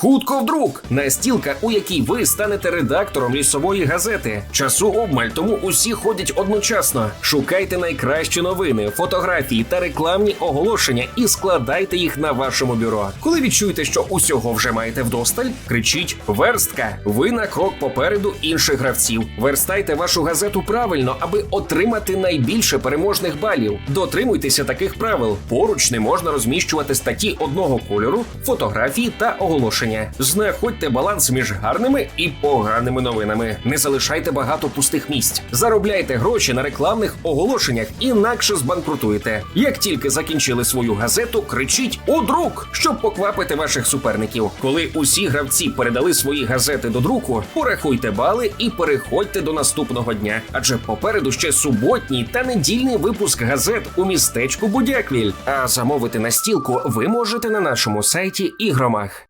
Хутко вдруг настілка, у якій ви станете редактором лісової газети. Часу обмаль, тому усі ходять одночасно. Шукайте найкращі новини, фотографії та рекламні оголошення і складайте їх на вашому бюро. Коли відчуєте, що усього вже маєте вдосталь, кричіть верстка. Ви на крок попереду інших гравців. Верстайте вашу газету правильно, аби отримати найбільше переможних балів. Дотримуйтеся таких правил. Поруч не можна розміщувати статті одного кольору, фотографії та оголошення. Знаходьте баланс між гарними і поганими новинами. Не залишайте багато пустих місць. Заробляйте гроші на рекламних оголошеннях, інакше збанкрутуєте. Як тільки закінчили свою газету, кричіть у друк, щоб поквапити ваших суперників. Коли усі гравці передали свої газети до друку, порахуйте бали і переходьте до наступного дня. Адже попереду ще суботній та недільний випуск газет у містечку Будяквіль. А замовити настілку ви можете на нашому сайті Ігромах.